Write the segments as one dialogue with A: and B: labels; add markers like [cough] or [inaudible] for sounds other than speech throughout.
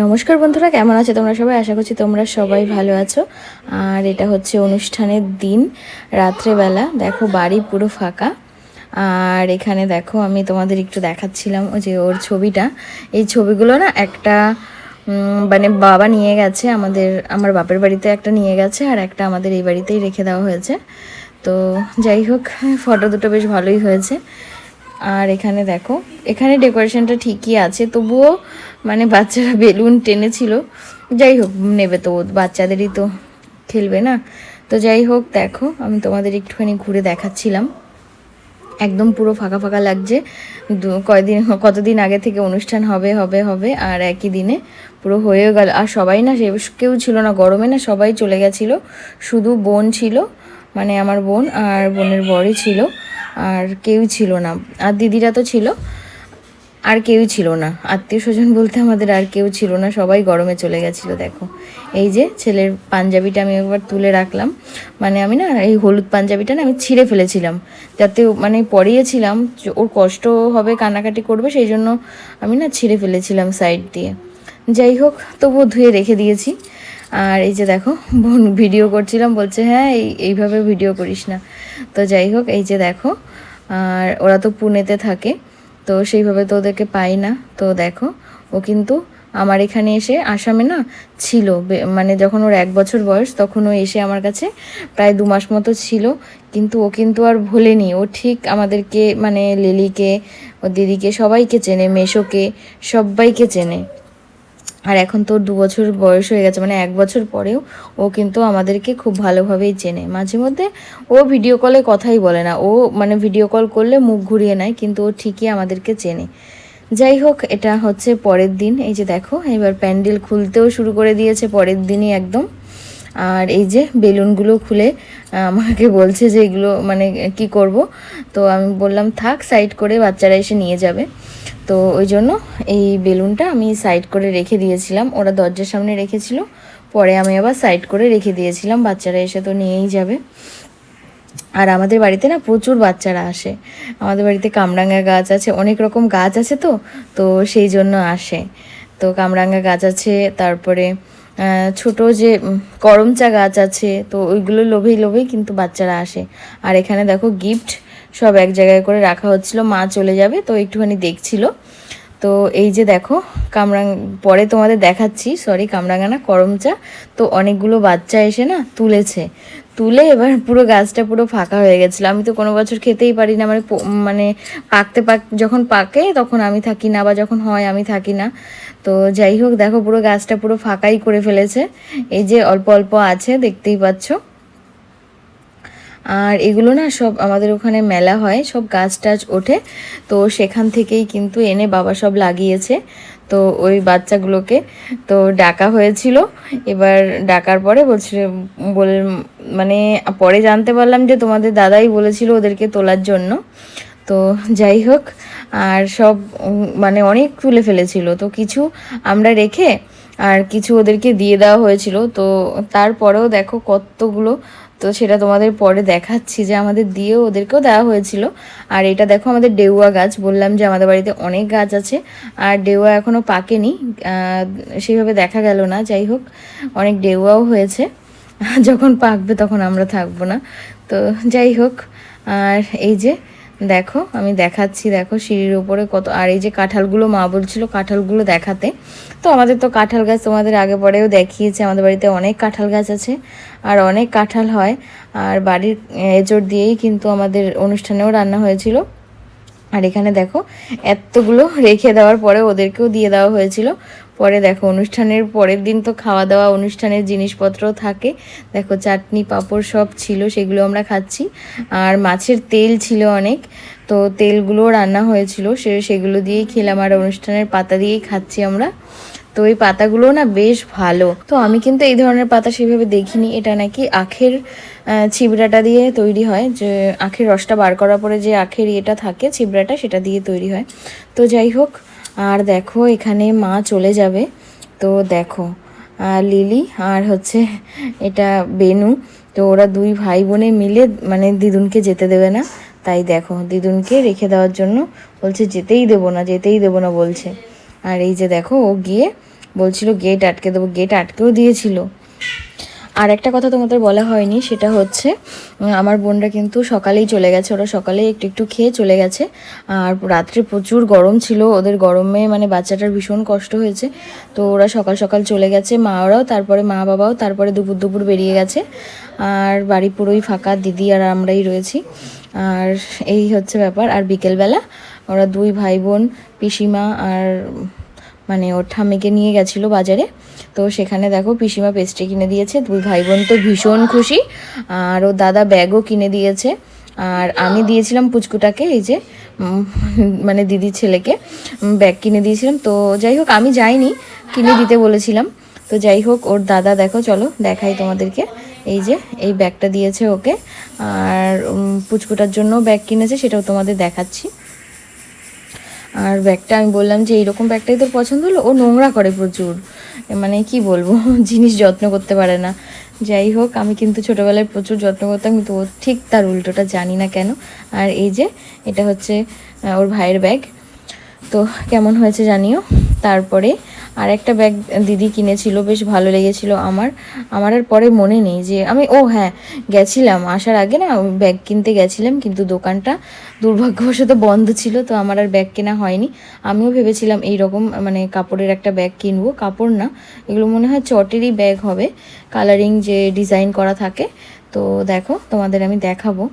A: নমস্কার বন্ধুরা, কেমন আছো তোমরা সবাই? আশা করছি তোমরা সবাই ভালো আছো। আর এটা হচ্ছে অনুষ্ঠানের দিন, রাত্রেবেলা। দেখো, বাড়ি পুরো ফাঁকা। আর এখানে দেখো, আমি তোমাদের একটু দেখাচ্ছিলাম ওই যে ওর ছবিটা। এই ছবিগুলো না একটা মানে বাবা নিয়ে গেছে, আমাদের, আমার বাপের বাড়িতে একটা নিয়ে গেছে, আর একটা আমাদের এই বাড়িতেই রেখে দেওয়া হয়েছে। তো যাই হোক, ফটো দুটো বেশ ভালোই হয়েছে। আর এখানে দেখো, এখানে ডেকোরেশনটা ঠিকই আছে, তবুও মানে বাচ্চারা বেলুন টেনেছিল। যাই হোক, নেবে তো, বাচ্চাদেরই তো খেলবে না। তো যাই হোক, দেখো, আমি তোমাদের একটুখানি ঘুরে দেখাচ্ছিলাম। একদম পুরো ফাঁকা ফাঁকা লাগছে। কয়দিন, কতদিন আগে থেকে অনুষ্ঠান হবে হবে হবে, আর একই দিনে পুরো হয়ে গেল। আর সবাই না, সে কেউ ছিল না, গরমে না, সবাই চলে গেছিল। শুধু বোন ছিল মানে আমার বোন আর বোনের বরই ছিল। আর কেউ ছিল না। আর দিদিরা তো ছিল। আর কেউ ছিল না। আত্মীয় স্বজন বলতে আমাদের আর কেউ ছিল না। সবাই গরমে চলে গেছিল, দেখো। এই যে ছেলের পাঞ্জাবিটা আমি একবার তুলে রাখলাম। মানে আমি না এই হলুদ পাঞ্জাবিটা না আমি ছিঁড়ে ফেলেছিলাম। যাতে মানে পরিয়েছিলাম ওর কষ্ট হবে, কান্নাকাটি করবে, সেই জন্য আমি না ছিঁড়ে ফেলেছিলাম সাইড দিয়ে। যাই হোক, তবুও ধুয়ে রেখে দিয়েছি। আর এই যে দেখো, বোন ভিডিও করছিলাম। বলছে হ্যাঁ এই, এইভাবে ভিডিও করিস না। তো যাই হোক, এই যে দেখো আর ওরা তো পুনেতে থাকে, তো সেইভাবে তো ওদেরকে পাই না। তো দেখো, ও কিন্তু আমার এখানে এসে আসামে না ছিল মানে যখন ওর এক বছর বয়স তখন ও এসে আমার কাছে প্রায় দু মাস মতো ছিল, কিন্তু ও কিন্তু আর ভোলেনি। ও ঠিক আমাদেরকে মানে লিলিকে ও দিদিকে সবাইকে চেনে, মেশোকে সবাইকে চেনে। আর এখন তোর দু বছর বয়স হয়ে গেছে মানে এক বছর পরেও ও কিন্তু আমাদেরকে খুব ভালোভাবেই চেনে। মাঝে মধ্যে ও ভিডিও কলে কথাই বলে না। ও মানে ভিডিও কল করলে মুখ ঘুরিয়ে নেয়, কিন্তু ও ঠিকই আমাদেরকে চেনে। যাই হোক, এটা হচ্ছে পরের দিন। এই যে দেখো, এবার প্যান্ডেল খুলতেও শুরু করে দিয়েছে পরের দিনই একদম। আর এই যে বেলুনগুলো খুলে আমাকে বলছে যে এগুলো মানে কি করব। তো আমি বললাম, থাক সাইড করে বাচ্চারা এসে নিয়ে যাবে। তো ওই জন্য এই বেলুনটা আমি সাইড করে রেখে দিয়েছিলাম। ওরা দরজার সামনে রেখেছিল। পরে আমি আবার সাইড করে রেখে দিয়েছিলাম। বাচ্চারা এসে তো নিয়েই যাবে। আর আমাদের বাড়িতে না প্রচুর বাচ্চারা আসে। আমাদের বাড়িতে কামরাঙ্গা গাছ আছে, অনেক রকম গাছ আছে তো তো সেই জন্য আসে। তো কামরাঙ্গা গাছ আছে, তারপরে ছোট যে করমচা গাছ আছে, তো ওইগুলো লোভেই লোভেই কিন্তু বাচ্চারা আসে। আর এখানে দেখো গিফট সব এক জায়গায় করে রাখা হচ্ছিল, মা চলে যাবে, তো একটুখানি দেখছিল। তো এই যে দেখো, কামরাং, পরে তোমাদের দেখাচ্ছি সরি কামরাঙ্গা না করমচা তো অনেকগুলো বাচ্চা এসে না তুলেছে। তুলে এবার পুরো গাছটা পুরো ফাঁকা হয়ে গেছিল। আমি তো কোনো বছর খেতেই পারি না মানে মানে পাকতে পাক, যখন পাকে তখন আমি থাকি না বা যখন হয় আমি থাকি না। তো যাই হোক, দেখো পুরো গাছটা পুরো ফাঁকাই করে ফেলেছে। এই যে অল্প অল্প আছে, দেখতেই পাচ্ছ। আর এগুলো না সব আমাদের ওখানে মেলা হয়, সব গাছ টাছ ওঠে। তো সেখান থেকেই কিন্তু এনে বাবা সব লাগিয়েছে। তো ওই বাচ্চাগুলোকে তো ডাকা হয়েছিল। এবার ডাকার পরে বলছিল, বল মানে পরে জানতে পারলাম যে তোমাদের দাদাই বলেছিল ওদেরকে তোলার জন্য। তো যাই হোক আর সব মানে অনেক তুলে ফেলেছিল। তো কিছু আমরা রেখে আর কিছু ওদেরকে দিয়ে দেওয়া হয়েছিল। তো তারপরেও দেখো কতগুলো, তো সেটা তোমাদের পরে দেখাচ্ছি যে আমাদের দিয়েও ওদেরকেও দেওয়া হয়েছিল। আর এটা দেখো আমাদের ডেউয়া গাছ, বললাম যে আমাদের বাড়িতে অনেক গাছ আছে। আর ডেউয়া এখনও পাকেনি সেইভাবে দেখা গেল না, যাই হোক, অনেক ডেউয়াও হয়েছে। যখন পাকবে তখন আমরা থাকব না। তো যাই হোক, আর এই যে দেখো, আমি দেখাচ্ছি, দেখো সিঁড়ির ওপরে কত, আর এই যে কাঁঠালগুলো মা বলছিল কাঁঠালগুলো দেখাতে। তো আমাদের তো কাঁঠাল গাছ তোমাদের আগে পরেও দেখিয়েছে, আমাদের বাড়িতে অনেক কাঁঠাল গাছ আছে, আর অনেক কাঁঠাল হয়। আর বাড়ির এজোর দিয়েই কিন্তু আমাদের অনুষ্ঠানেও রান্না হয়েছিল। আর এখানে দেখো, এতগুলো রেখে দেওয়ার পরে ওদেরকেও দিয়ে দেওয়া হয়েছিল। পরে দেখো, অনুষ্ঠানের পরের দিন তো খাওয়া দাওয়া অনুষ্ঠানের জিনিসপত্র থাকে। দেখো, চাটনি, পাঁপড় সব ছিল, সেগুলো আমরা খাচ্ছি। আর মাছের তেল ছিল অনেক, তো তেলগুলো রান্না হয়েছিল, সে সেগুলো দিয়েই খেলাম। আর অনুষ্ঠানের পাতা দিয়েই খাচ্ছি আমরা। তো এই পাতাগুলো না বেশ ভালো। তো আমি কিন্তু এই ধরনের পাতা সেভাবে দেখিনি। এটা নাকি আখের ছিবড়াটা দিয়ে তৈরি হয়। যে আখের রসটা বার করার পরে যে আখের ইয়েটা থাকে, ছিবড়াটা, সেটা দিয়ে তৈরি হয়। তো যাই হোক আর দেখো, এখানে মা চলে যাবে। তো দেখো লিলি আর হচ্ছে এটা বেনু। তো ওরা দুই ভাই বোনে মিলে মানে দিদুনকে যেতে দেবে না। তাই দেখো, দিদুনকে রেখে দেওয়ার জন্য বলছে, যেতেই দেবো না, যেতেই দেবো না, বলছে। আর এই যে দেখো, ও গিয়ে বলছিল গেট আটকে দেবো। গেট আটকেও দিয়েছিল। আর একটা কথা তোমাদের বলা হয়নি, সেটা হচ্ছে আমার বোনরা কিন্তু সকালেই চলে গেছে, ওরা সকালেই একটু একটু খেয়ে চলে গেছে। আর রাত্রে প্রচুর গরম ছিল, ওদের গরমে মানে বাচ্চাটার ভীষণ কষ্ট হয়েছে। তো ওরা সকাল সকাল চলে গেছে, মা ওরাও, তারপরে মা বাবাও, তারপরে দুপুর দুপুর বেরিয়ে গেছে। আর বাড়ি পুরোই ফাঁকা, দিদি আর আমরাই রয়েছি। আর এই হচ্ছে ব্যাপার, আর বিকেলবেলা ওরা দুই ভাই বোন, পিসিমা আর মানে ওর ঠাম্মিকে নিয়ে গেছিল বাজারে। তো সেখানে দেখো পিসিমা পেস্ট্রি কিনে দিয়েছে, দুই ভাই বোন তো ভীষণ খুশি। আর ও দাদা ব্যাগও কিনে দিয়েছে। আর আমি দিয়েছিলাম পুচকুটাকে, এই যে মানে দিদির ছেলেকে ব্যাগ কিনে দিয়েছিলাম। তো যাই হোক, আমি যাইনি, কিনে দিতে বলেছিলাম। তো যাই হোক, ওর দাদা দেখো, চলো দেখাই তোমাদেরকে। এই যে, এই ব্যাগটা দিয়েছে ওকে। আর পুচকুটার জন্য ব্যাগ কিনেছে, সেটাও তোমাদের দেখাচ্ছি। আর ব্যাগটা আমি বললাম যে এইরকম ব্যাগটাই তোর পছন্দ হলো? ও নোংরা করে প্রচুর। মানে কি বলব? [laughs] জিনিস যত্ন করতে পারে না। যাই হোক, আমি কিন্তু ছোটোবেলায় প্রচুর যত্ন করতাম, কিন্তু ও ঠিক তার উল্টোটা জানি না কেন। আর এই যে, এটা হচ্ছে ওর ভাইয়ের ব্যাগ। তো কেমন হয়েছে জানিও। তারপরে আর একটা ব্যাগ দিদি কিনেছিল, বেশ ভালো লেগেছিল আমার। আমার আর পরে মনে নেই যে আমি, ও হ্যাঁ গেছিলাম। আসার আগে না ব্যাগ কিনতে গেছিলাম, কিন্তু দোকানটা দুর্ভাগ্যবশত বন্ধ ছিল, তো আমার আর ব্যাগ কেনা হয়নি। আমিও ভেবেছিলাম এই রকম মানে কাপড়ের একটা ব্যাগ কিনবো, কাপড় না, এগুলো মনে হয় চটেরই ব্যাগ হবে। কালারিং যে ডিজাইন করা থাকে, তো দেখো তোমাদের আমি দেখাবো।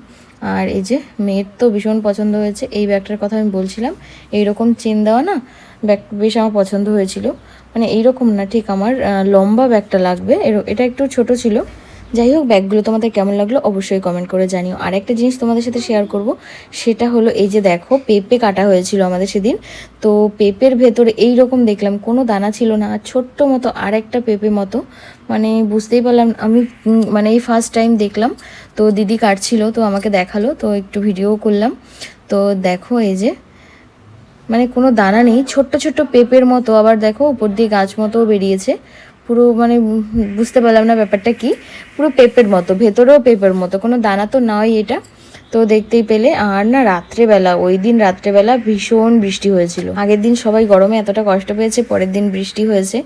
A: আর এই যে মেয়ের তো ভীষণ পছন্দ হয়েছে, এই ব্যাগটার কথা আমি বলছিলাম, এইরকম চেন দেওয়া না, ব্যাগ বেশ আমার পছন্দ হয়েছিল। মানে এইরকম না, ঠিক আমার লম্বা ব্যাগটা লাগবে এটা একটু ছোট ছিল যাই হোক, ব্যাগগুলো তোমাদের কেমন লাগল অবশ্যই কমেন্ট করে জানিও। আর একটা জিনিস তোমাদের সাথে শেয়ার করব, সেটা হলো এই যে দেখো, পেঁপে কাটা হয়েছিল আমাদের সেদিন। তো পেঁপের ভেতরে এই রকম দেখলাম, কোনো দানা ছিল না আর ছোট্ট মতো আর একটা পেঁপে মতো। মানে বুঝতেই পারলাম, আমি মানে এই ফার্স্ট টাইম দেখলাম। তো দিদি কাটছিল, তো আমাকে দেখাল, তো একটু ভিডিও করলাম। তো দেখো এই যে মানে কোনো দানা নেই, ছোট্ট ছোট্ট পেঁপের মতো। আবার দেখো, উপর দিয়ে গাছ মতো বেরিয়েছে। পুরো মানে বুঝতে পারলাম না ব্যাপারটা কি। পুরো পেঁপের মতো, ভেতরেও পেঁপের মতো, কোনো দানা তো নয় এটা। তো দেখতেই পেলে, আর না রাত্রেবেলা, ওই দিন রাত্রেবেলা ভীষণ বৃষ্টি হয়েছিল। আগের দিন সবাই গরমে এতটা কষ্ট পেয়েছে, পরের দিন বৃষ্টি হয়েছে।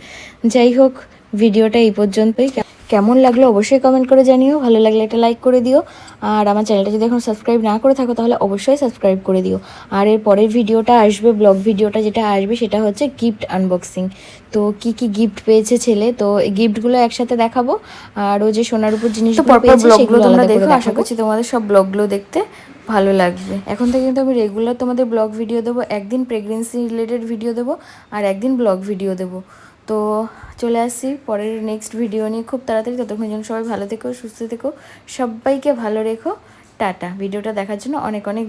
A: যাই হোক, ভিডিওটা এই পর্যন্তই। কেমন লাগল অবশ্যই কমেন্ট করে জানিও। ভালো লাগলে একটা লাইক করে দিও। আর আমার চ্যানেলটা যদি এখন সাবস্ক্রাইব না করে থাকো তাহলে অবশ্যই সাবস্ক্রাইব করে দিও। আর এর পরের ভিডিওটা আসবে ব্লগ ভিডিওটা যেটা আসবে সেটা হচ্ছে গিফট আনবক্সিং তো কি কি গিফট পেয়েছে ছেলে? তো এই গিফটগুলো একসাথে দেখাবো। আর ও যে সোনার উপর জিনিস
B: তোমরা দেখো,
A: আশা করছি তোমাদের সব ব্লগগুলো দেখতে ভালো লাগবে। এখন থেকে কিন্তু আমি রেগুলার তোমাদের ব্লগ ভিডিও দেবো একদিন প্রেগনেন্সি রিলেটেড ভিডিও দেবো আর একদিন ব্লগ ভিডিও দেবো। তো চলে আসছি পরের নেক্সট ভিডিও নিয়ে। খুব তাড়াতাড়ি ততক্ষণ যেন সবাই ভালো থেকো, সুস্থ থেকো, সবাইকে ভালো রেখো। টাটা। ভিডিওটা দেখার জন্য অনেক অনেক